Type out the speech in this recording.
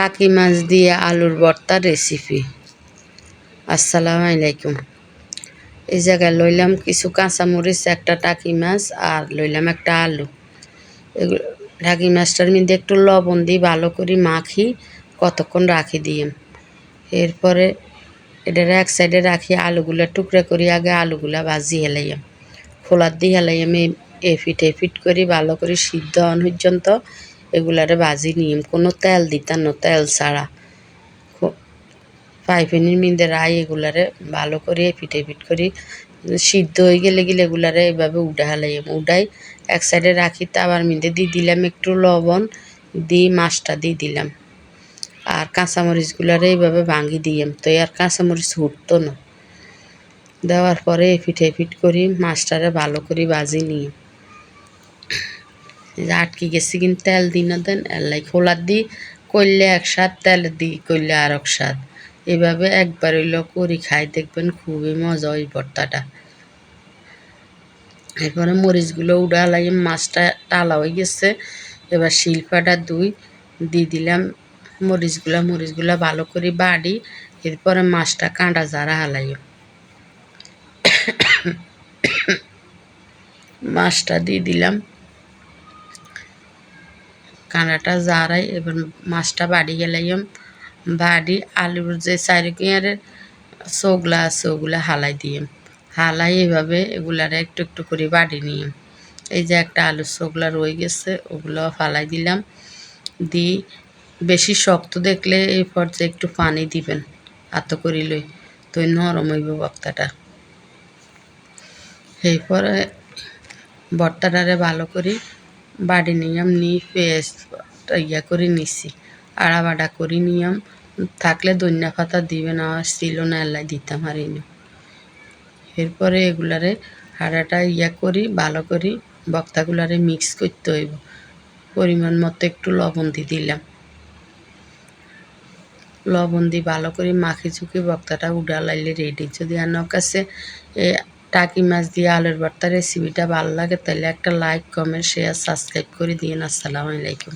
টাকি মাছ দিয়ে আলুর ভর্তা রেসিপি আসসালামু আলাইকুম। এই জায়গায় লইলাম কিছু কাঁচামরিচ, একটা টাকি মাছ আর লইলাম একটা আলু। এগুলো টাকি মাছটার মধ্যে একটু লবণ দিই ভালো করে মাখি, কতক্ষণ রাখি দিয়ে। এরপরে এটার এক সাইডে রাখি আলুগুলা টুকরা করি আগে আলুগুলা ভাজি হেলাইয়াম খোলার দিয়ে হেলাইয়াম এ ফিট এ ফিট করি ভালো করে সিদ্ধ হন পর্যন্ত এগুলারে ভাজি নিয়ম কোনো তেল দিতাম না, তেল ছাড়া। পাইপেনির মিন্দে রাই এগুলারে ভালো করে পিঠে পিট করি। সিদ্ধ হয়ে গেলে গেলে এগুলারে এভাবে উডা হালাইম উডাই এক সাইডে রাখি তাবার মিন্দে দিয়ে দিলাম একটু লবণ, দিয়ে মাছটা দিয়ে দিলাম। আর কাঁচামরিচগুলারে এইভাবে ভাঙি দিয়াম। তো আর কাঁচামরিচ উঠতো না। দেওয়ার পরে পিঠে পিট করি, মাছটারে ভালো করে ভাজি নিয়ে। আটকে গেছি, কিন্তু তেল দিই না, দেন এলাই খোলার দিই করলে এক স্বাদ, তেল দিই করলে আর এক স্বাদ। এভাবে একবার হইল করি খাই, দেখবেন খুবই মজা ওই ভর্তাটা। এরপরে মরিচগুলো উড়ালাই মাছটা টালা হয়ে গেছে, এবার শিল্পাটা দুই দিয়ে দিলাম মরিচগুলা মরিচগুলা ভালো করে বাড়ি, এরপরে মাছটা কাঁটা জারা হালাই মাছটা দিয়ে দিলাম। কাঁটাটা জারাই এবার মাছটা বাড়ি গেলাইম বাড়ি আলুর যে চারিকিয়ারের চোগলা আছে ওগুলা হালাই দিয়ে হালাই এভাবে এগুলারে একটু একটু করে বাড়ি নিয়ে এই যে একটা আলুর চোগলা রয়ে গেছে, ওগুলো ফালাই দিলাম। দিই বেশি শক্ত দেখলে এই পর্যায়ে একটু পানি দিবেন আত করিলই তো নরম হইব বক্তাটা। এরপরে ভর্তাটারে ভালো করে। বাড়ি নিয়াম নিয়ে পেঁয়াজ ইয়া করে নিছি। আড়া বাড়া করে নিয়াম। থাকলে দন্যা পাতা দিবে না, ছিল না, এলাই দিতাম আর এরপরে এগুলারে হাড়াটা ইয়া করি, ভালো করি, বক্তাগুলারে মিক্স করতে হইব। পরিমাণ মতো একটু লবণ দিয়ে দিলাম। লবণ দিয়ে ভালো করে মাখি চুকি বক্তাটা উড়ালাইলে রেডি যদি আমার কাছে এ টাকি মাছ দিয়ে আলুর ভর্তা রেসিপিটা ভালো লাগে তাহলে একটা লাইক কমেন্ট শেয়ার সাবস্ক্রাইব করে দিন আসসালামু আলাইকুম।